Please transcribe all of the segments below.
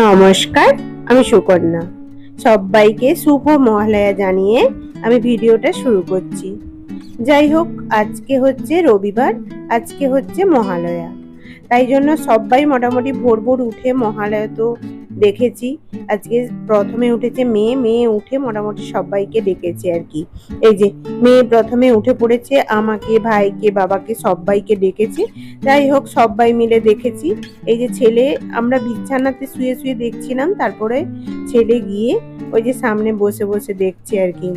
নমস্কার, আমি সুকন্যা। সবাইকে শুভ মহালয়া জানিয়ে আমি ভিডিওটা শুরু করছি। যাই হোক, আজকে হচ্ছে রবিবার, আজকে হচ্ছে মহালয়া। তাই জন্য সবাই মোটামুটি ভোর ভোর উঠে মহালয়া তো দেখেছি। আজকে প্রথমে উঠেছে মেয়ে মেয়ে উঠে মোটামুটি সবাইকে ডেকেছে আর কি। এই যে মেয়ে প্রথমে উঠে পড়েছে, আমাকে, ভাইকে, বাবাকে সবাইকে ডেকেছে। যাই হোক, সবাই মিলে দেখেছি। এই যে ছেলে, আমরা বিছানাতে শুয়ে শুয়ে দেখছিলাম, তারপরে ছেলে গিয়ে ওই যে সামনে বসে বসে দেখছে আর কি।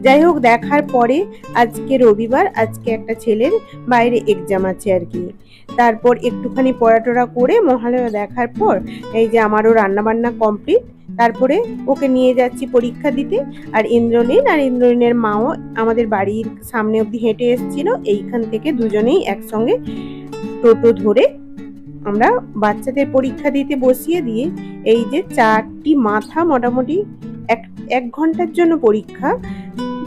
যাই হোক, দেখার পরে আজকে রবিবার, আজকে একটা ছেলের বাইরে এক্সাম আছে আর কি। তারপর একটুখানি পড়াটোরা করে মহালয়া দেখার পর এই যে আমারও রান্নাবান্না কমপ্লিট, তারপরে ওকে নিয়ে যাচ্ছি পরীক্ষা দিতে। আর ইন্দ্রনীল আর ইন্দ্রনীলের মাও আমাদের বাড়ির সামনে অবধি হেঁটে এসেছিল, এইখান থেকে দুজনেই একসঙ্গে টোটো ধরে আমরা বাচ্চাদের পরীক্ষা দিতে বসিয়ে দিয়ে এই যে চারটি মাথা মোটামুটি এক এক ঘণ্টার জন্য পরীক্ষা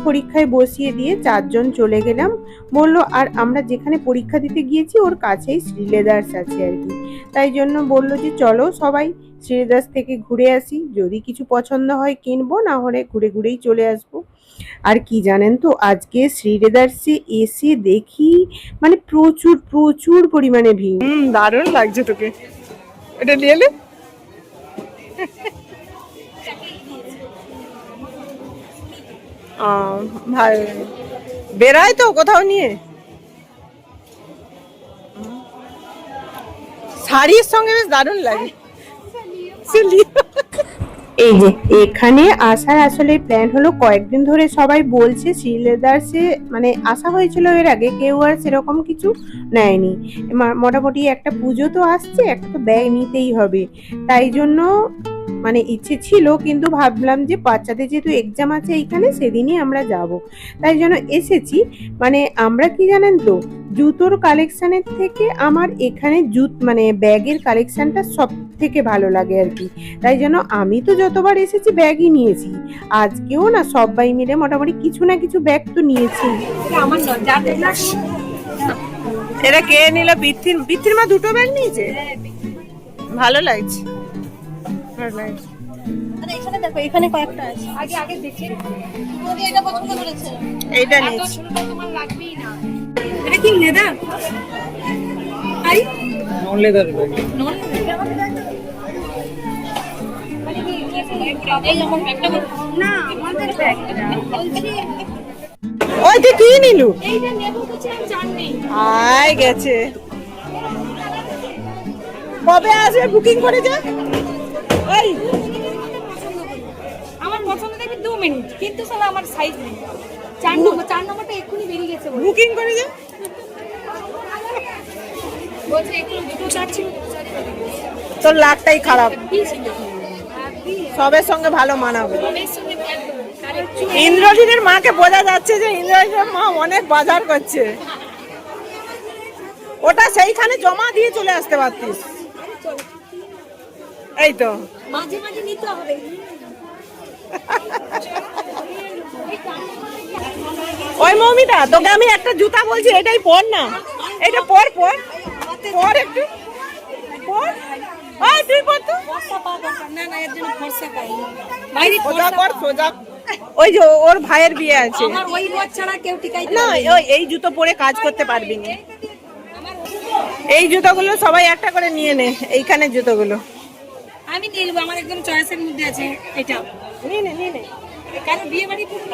পরীক্ষায় বসিয়ে দিয়ে চারজন চলে গেলাম। বলল আর আমরা যেখানে পরীক্ষা দিতে গিয়েছি, ওর কাছেই শ্রীলেদার্স আছে আর কি। তাই জন্য বলল যে, চলো সবাই শ্রীলেদার্স থেকে ঘুরে আসি। যদি কিছু পছন্দ হয় কিনবো, না হলে ঘুরে ঘুরেই চলে আসব। আর কি জানেন তো, আজকে শ্রীলেদার্সে এসে দেখি মানে প্রচুর প্রচুর পরিমাণে ভিড়। দারুণ লাগছে তোকে। এটা নিয়ে বেড়ায় তো কোথাও নিয়ে? শাড়ির সঙ্গে বেশ দারুণ লাগে। এই যে, এখানে আসার আসলে প্ল্যান হলো, কয়েকদিন ধরে সবাই বলছে শ্রীলেদার্সে মানে আসা হয়েছিল এর আগে, কেউ আর সেরকম কিছু নেয়নি। মোটামুটি একটা পুজো তো আসছে, একটা তো ব্যাগ নিতেই হবে। তাই জন্য মানে ইচ্ছে ছিল কিন্তু ভাবলাম যে বাচ্চাদের যেহেতু এক্সাম আছে এইখানে সেদিনই আমরা যাব। তাই জন্য এসেছি। মানে আমরা কি জানেন তো জুতোর কালেকশানের থেকে আমার এখানে জুত মানে ব্যাগের কালেকশানটা সব থেকে ভালো লাগে আর কি। তাই জন্য আমি তো যতবার এসেছি ব্যাগই নিয়েছি। আজকেও না সবাই মিলে মোটামুটি কিছু না কিছু ব্যাগ তো নিয়েছি। এটা কে নিল? বৃত্তির বৃত্তির মা দুটো ব্যাগ নিয়েছে? ভালো লাগছে। ভালো লাগছে এখানে দেখো এখানে কয়েকটা আছে। আগে আগে দেখি তুমি এটা পছন্দ করেছে? এইটা নিয়েছি। তোমার লাগবেই না। এটা কি লেদার আই। নন লেদার ব্যাগ নন এই আমার ব্যাগটা না আমাদের ওই তুই কি নিলু? এইটা নেব কিছু আমি জানি আয় গেছে। কবে আসবে? বুকিং করে যা আমার পছন্দ দেখবি দু মিনিট। কিন্তু সালা আমার সাইজ নেই। চার নম্বর চার নম্বরটা এক্ষুনি বেরিয়ে গেছে বুকিং করে যা। বলছে এগুলো দুটো চার তোর লাকটাই খারাপ। সবের সঙ্গে ভালো মানাবে। ইন্দ্রজিনের মাকে বোঝা যাচ্ছে যে ইন্দ্রজিনের মা অনেক বাজার করছে। ওটা সেইখানে জমা দিয়ে চলে আসতে পারতিস। এই তো। মাঝে মাঝে নিতে হবে। ওই মৌমিতা তোকে আমি একটা জুতা বলছি এটাই পর না। এটা পর পর। পর একটু। পর। ওই তুই পর তো। ফর্সা পাওয়া দরকার। না না এর জন্য ফর্সা পাই। বাইরে সোজা কর সোজা। ওই যে ওর ভাইয়ের বিয়ে আছে। আমার ওই বর ছাড়া কেউ টিকাই না ওই এই জুতো পরে কাজ করতে পারবি না। এই জুতোগুলো সবাই একটা করে নিয়ে নে এইখানে জুতোগুলো। আমি নিয়ে নেব আমার একদম চয়েসের মধ্যে আছে এটা। নিয়ে নে নিয়ে নে। কেন বিয়ে বাড়ি পুরো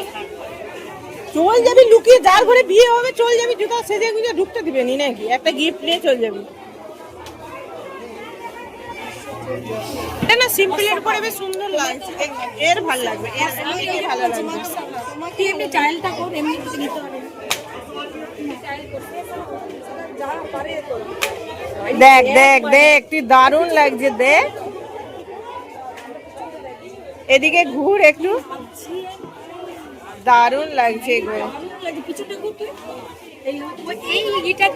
চল যাবি লুকিয়ে যার ঘরে বিয়ে হবে চল যাবি জুতা সেজে গুজে ঢুকতে দিবে নি নাকি একটা গিফট নিয়ে চল যাবি। এটা না সিম্পলের পরে বেশ সুন্দর লাগছে। এর ভালো লাগবে এর ভালো লাগবে তুই এমনি চাইল্ডটা কর এমনি কিছু নিতে হবে। দেখ দেখ দেখ তুই দারুণ লাগছে দেখ। এদিকে ঘুর একটু। দারুণ লাগছে এগুলো।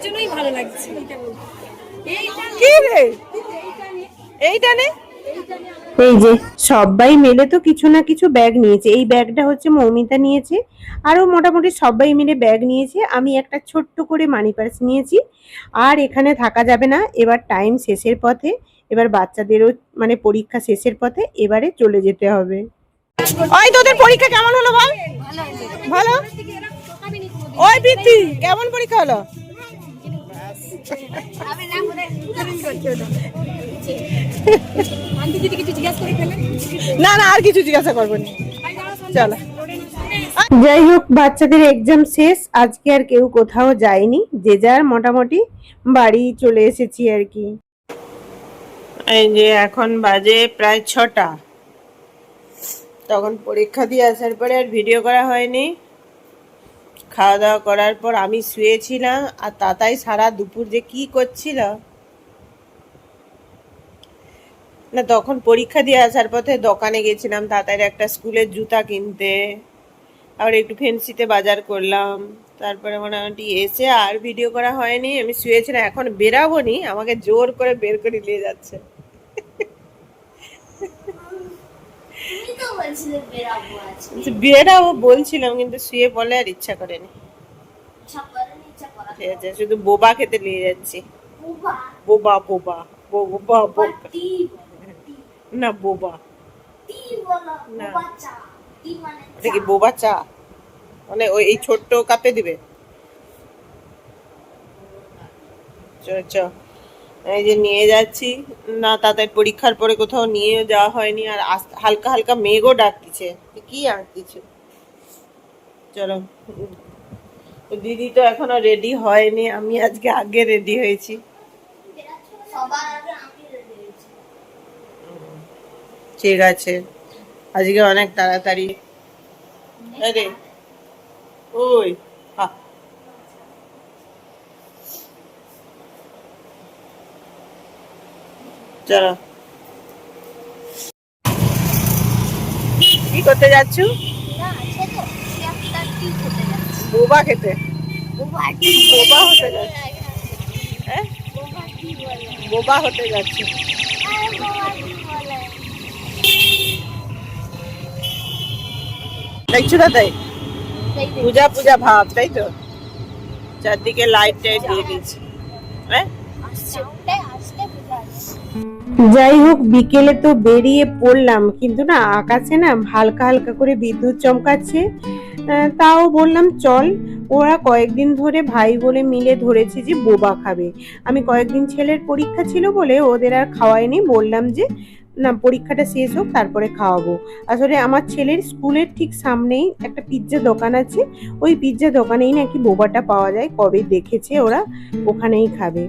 জন্যই ভালো লাগছে কি রে? এইটা নে। এই যে। সবাই মিলে তো কিছু না কিছু ব্যাগ নিয়েছে। এই ব্যাগটা হচ্ছে মৌমিতা নিয়েছে। আরও মোটামুটি সবাই মিলে ব্যাগ নিয়েছে। আমি একটা ছোট্ট করে মানি পার্স নিয়েছি। আর এখানে থাকা যাবে না। এবার টাইম শেষের পথে। এবার বাচ্চাদেরও মানে পরীক্ষা শেষের পথে এবারে চলে যেতে হবে। ওই তোদের পরীক্ষা কেমন হলো বল? ভালো? ওই বৃত্তি কেমন পরীক্ষা হলো? না না আর কিছু জিজ্ঞাসা করব না। চলো। যাই হোক বাচ্চাদের এক্সাম শেষ। আজকে আর কেউ কোথাও যায়নি। যে যার মোটামুটি বাড়ি চলে এসেছি আর কি। এই যে এখন বাজে প্রায় ছটা। তখন পরীক্ষা দিয়ে আসার পরে আর ভিডিও করা হয়নি। খাওয়া দাওয়া করার পর আমি শুয়েছিলাম আর তাতাই সারা দুপুর যে কি করছিল। না, তখন পরীক্ষা দিয়ে আসার পথে দোকানে গেছিলাম তাতাইয়ের একটা স্কুলের জুতা কিনতে। আবার একটু ফেন্সিতে বাজার করলাম। তারপরে মোটামুটি এসে আর ভিডিও করা হয়নি। আমি শুয়েছিলাম, এখন বেরাবো নি। আমাকে জোর করে বের করে নিয়ে যাচ্ছে তুমি তো বলছিলে বেরাবো আজকে। বেরাবো বলছিলাম কিন্তু শুয়ে পড়লে আর ইচ্ছা করেনি। করে না, ঠিক আছে শুধু বোবা খেতে নিয়ে যাচ্ছি। বুবা? বোবা বোবা বোবা বলো, না বোবা। না। টি মানে। বোবা চা? মানে ওই এই ছোট্ট কাপে দিবে? চ চ। এই যে নিয়ে যাচ্ছি। না, তাদের পরীক্ষার পরে কোথাও নিয়ে যাওয়া হয়নি আর হালকা হালকা মেঘও ডাকতিছে কি আর কিছু? চলো। দিদি তো এখনও রেডি হয়নি, আমি আজকে আগে রেডি হয়েছি। ঠিক আছে। আজকে অনেক তাড়াতাড়ি। আরে ওই। চলো। কি করতে যাচ্ছ? বোবা খেতে? বোবা হতে যাচ্ছে। হ্যাঁ? বুবা হতে যাচ্ছে। বলে। দেখছ না তাই? পূজা পূজা ভাব তাই তো? চারদিকে লাইট টাইট দিয়ে দিয়েছে। হ্যাঁ? যাই হোক, বিকেলে তো বেরিয়ে পড়লাম। কিন্তু না, আকাশে না হালকা হালকা করে বিদ্যুৎ চমকাচ্ছে। তাও বললাম, চল, ওরা কয়েকদিন ধরে ভাই বলে মিলে ধরেছে যে বোবা খাবে। আমি কয়েকদিন ছেলের পরীক্ষা ছিল বলে ওদের আর খাওয়াইনি বললাম যে, না, পরীক্ষাটা শেষ হোক, তারপরে খাওয়াবো। আসলে আমার ছেলের স্কুলের ঠিক সামনেই একটা পিৎজা দোকান আছে। ওই পিৎজা দোকানেই নাকি বোবাটা পাওয়া যায়। কবে দেখেছে ওরা, ওখানেই খাবে।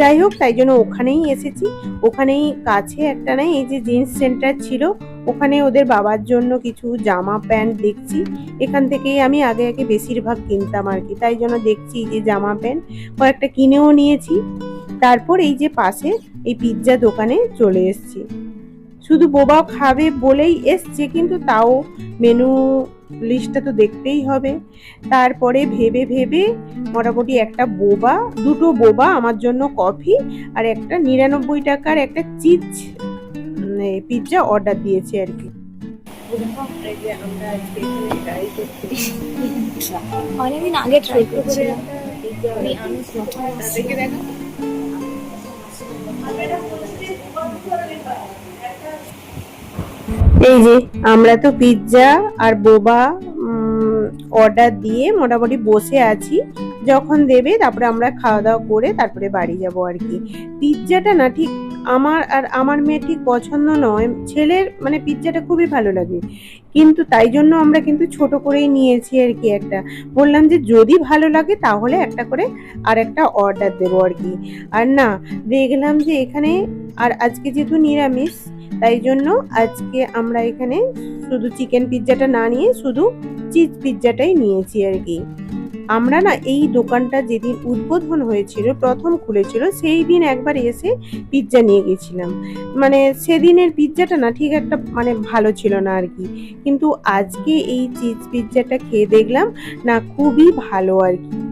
যাই হোক, তাই জন্য ওখানেই এসেছি। ওখানেই কাছে একটা না, এই যে জিন্স সেন্টার ছিল, ওখানে ওদের বাবার জন্য কিছু জামা প্যান্ট দেখছি। এখান থেকেই আমি আগে আগে বেশিরভাগ কিনতাম আর কি। তাই জন্য দেখছি যে জামা প্যান্ট, কয়েকটা কিনেও নিয়েছি। তারপর এই যে পাশে এই পিৎজা দোকানে চলে এসেছি। শুধু বোবা খাবে বলেই এসছে, কিন্তু তাও মেনু লিস্টটা তো দেখতেই হবে। তারপরে ভেবে ভেবে মোটামুটি একটা বোবা দুটো বোবা আমার জন্য কফি আর একটা নিরানব্বই টাকার একটা চিজ পিৎজা অর্ডার দিয়েছি আর কি। অনেকদিন আগে ট্রাই করেছিলাম। এই যে, আমরা তো পিৎজা আর বোবা অর্ডার দিয়ে মোটামুটি বসে আছি। যখন দেবে, তারপরে আমরা খাওয়া দাওয়া করে তারপরে বাড়ি যাব আর কি। পিৎজাটা না ঠিক আমার আর আমার মেয়ে ঠিক পছন্দ নয়। ছেলের মানে পিৎজাটা খুবই ভালো লাগে। কিন্তু তাই জন্য আমরা কিন্তু ছোট করেই নিয়েছি আর কি একটা। বললাম যে, যদি ভালো লাগে, তাহলে একটা করে আর একটা অর্ডার দেবো আর কি। আর না, দেখলাম যে এখানে, আর আজকে যেহেতু নিরামিষ তাই জন্য আজকে আমরা এখানে শুধু চিকেন পিৎজাটা না নিয়ে শুধু চিজ পিৎজাটাই নিয়েছি আর কি। আমরা না এই দোকানটা যেদিন উদ্বোধন হয়েছিল, প্রথম খুলেছিল, সেই দিন একবার এসে পিৎজা নিয়ে গেছিলাম। মানে সেদিনের পিৎজাটা না ঠিক একটা মানে ভালো ছিল না আর কি। কিন্তু আজকে এই চিজ পিৎজাটা খেয়ে দেখলাম না খুবই ভালো আর কি।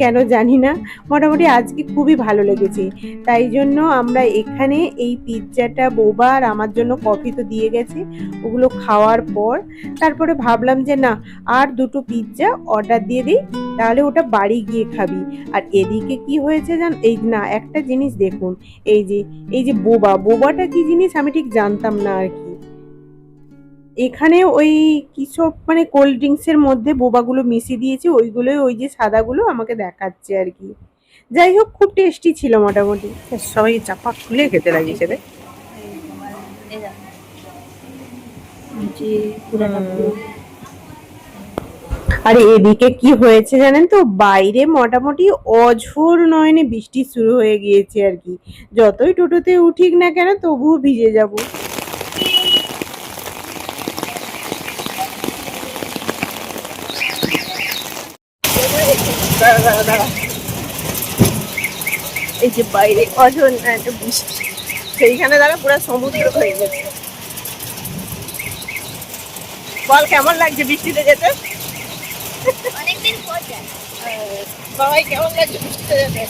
কেন জানি না। মোটামুটি আজকে খুবই ভালো লেগেছে। তাই জন্য আমরা এখানে এই পিৎজাটা বোবা আর আমার জন্য কফি তো দিয়ে গেছে, ওগুলো খাওয়ার পর তারপরে ভাবলাম যে না, আর দুটো পিৎজা অর্ডার দিয়ে দিই, তাহলে ওটা বাড়ি গিয়ে খাবি। আর এদিকে কি হয়েছে জান, এই না, একটা জিনিস দেখুন, এই যে এই যে বোবা, বোবাটা কি জিনিস আমি ঠিক জানতাম না আর কি। এখানে ওই কিসব মানে কোল্ড ড্রিঙ্কসের মধ্যে বোবাগুলো মিশিয়ে দিয়েছি ওইগুলোই ওই যে সাদাগুলো আমাকে দেখাচ্ছে আর কি। যাই হোক খুব টেস্টি ছিল মোটামুটি। সবাই চাপা খুলে খেতে লাগিয়েছে রে। আর এদিকে কি হয়েছে জানেন তো? বাইরে মোটামুটি অঝোর নয়নে বৃষ্টি শুরু হয়ে গিয়েছে আর কি। যতই টোটোতে উঠিক না কেন তবুও ভিজে যাব। দাঁড়া দাঁড়া দাঁড়া এই যে বাইরে অজন একটা বৃষ্টি। সেইখানে দাঁড়া পুরো সমুদ্র হয়ে গেছে। বল কেমন লাগছে বৃষ্টিতে যেতে? অনেকদিন পর বাবাই কেমন লাগছে বৃষ্টিতে যেতে।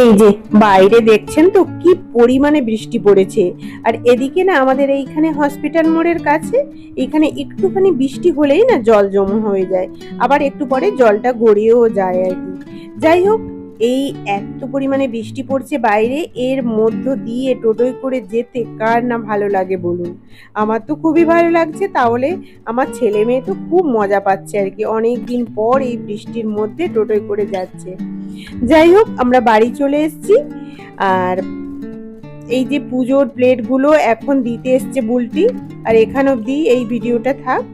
এই যে বাইরে দেখছেন তো, কি পরিমাণে বৃষ্টি পড়েছে। আর এদিকে না আমাদের এইখানে হসপিটাল মোড়ের কাছে এখানে একটুখানি বৃষ্টি হলেই না জল জমা হয়ে যায়। আবার একটু পরে জলটা গড়িয়েও যায় আর কি। যাই হোক এই এত পরিমাণে বৃষ্টি পড়ছে বাইরে, এর মধ্য দিয়ে টোটোয় করে যেতে কার না ভালো লাগে বলুন? আমার তো খুবই ভালো লাগছে, তাহলে আমার ছেলে মেয়ে তো খুব মজা পাচ্ছে আর কি। অনেক দিন পর এই বৃষ্টির মধ্যে টোটোয় করে যাচ্ছে। যাই হোক, আমরা বাড়ি চলে এসেছি। আর এই যে পুজোর প্লেটগুলো এখন দিতে এসছে বুলটি। আর এখান অবধি এই ভিডিওটা থাক।